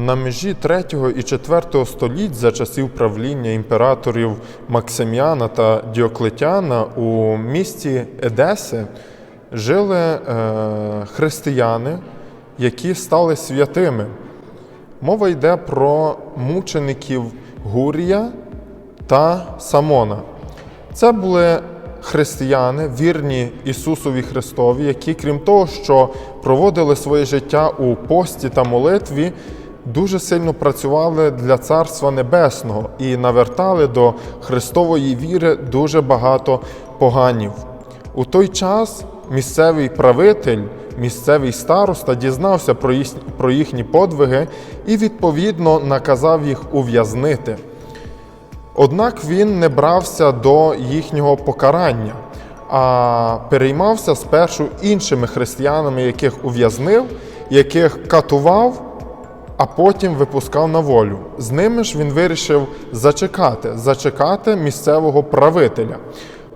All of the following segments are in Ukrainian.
На межі 3 і 4 століть за часів правління імператорів Максиміана та Діоклетяна у місті Едеси жили е, християни, які стали святими. Мова йде про мучеників Гурія та Самона. Це були християни, вірні Ісусові Христові, які, крім того, що проводили своє життя у пості та молитві, дуже сильно працювали для Царства Небесного і навертали до Христової віри дуже багато поганів. У той час місцевий правитель, місцевий староста дізнався про їхні подвиги і відповідно наказав їх ув'язнити. Однак він не брався до їхнього покарання, а переймався спершу іншими християнами, яких ув'язнив, яких катував, а потім випускав на волю. З ними ж він вирішив зачекати, зачекати місцевого правителя.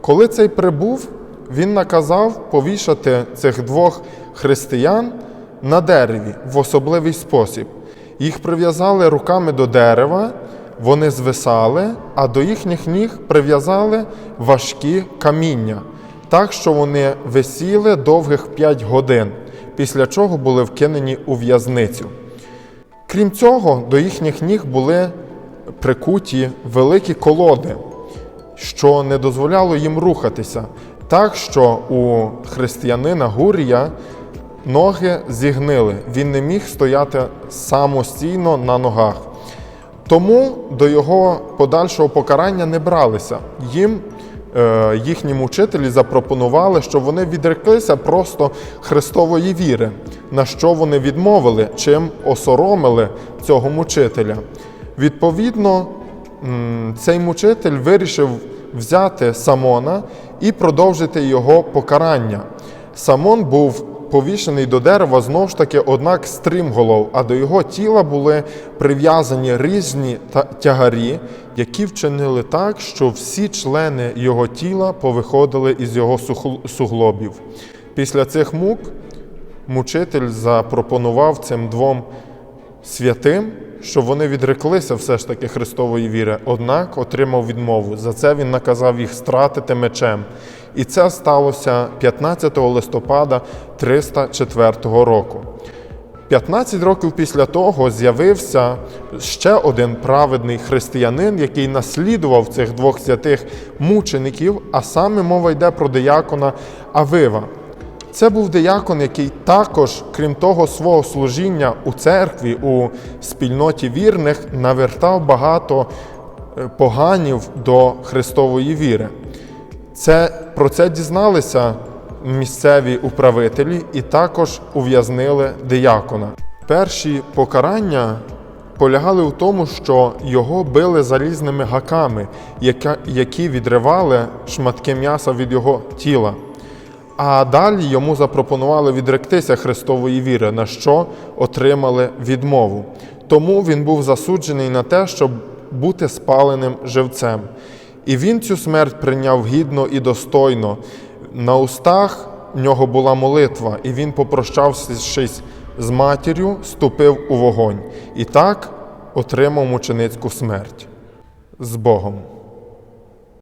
Коли цей прибув, він наказав повішати цих двох християн на дереві в особливий спосіб. Їх прив'язали руками до дерева, вони звисали, а до їхніх ніг прив'язали важкі каміння, так що вони висіли довгих 5 годин, після чого були вкинені у в'язницю. Крім цього, до їхніх ніг були прикуті великі колоди, що не дозволяло їм рухатися, так що у християнина Гурія ноги зігнили, він не міг стояти самостійно на ногах. Тому до його подальшого покарання не бралися. Їм е, їхні мучителі запропонували, щоб вони відреклися просто Христової віри, на що вони відмовили, чим осоромили цього мучителя. Відповідно, цей мучитель вирішив взяти Самона і продовжити його покарання. Самон був повішений до дерева знову ж таки, однак стрімголов, а до його тіла були прив'язані різні тягарі, які вчинили так, що всі члени його тіла повиходили із його суглобів. Після цих мук мучитель запропонував цим двом святим, щоб вони відреклися все ж таки Христової віри, однак отримав відмову. За це він наказав їх стратити мечем. І це сталося 15 листопада 304 року. 15 років після того з'явився ще один праведний християнин, який наслідував цих двох святих мучеників, а саме мова йде про диякона Авива. Це був диякон, який також, крім того свого служіння у церкві, у спільноті вірних, навертав багато е, поганів до Христової віри. Це, про це дізналися місцеві управителі і також ув'язнили диякона. Перші покарання полягали в тому, що його били залізними гаками, які відривали шматки м'яса від його тіла. А далі йому запропонували відректися Христової віри, на що отримали відмову. Тому він був засуджений на те, щоб бути спаленим живцем. І він цю смерть прийняв гідно і достойно. На устах в нього була молитва, і він, попрощавшись з матір'ю, ступив у вогонь. І так отримав мученицьку смерть з Богом.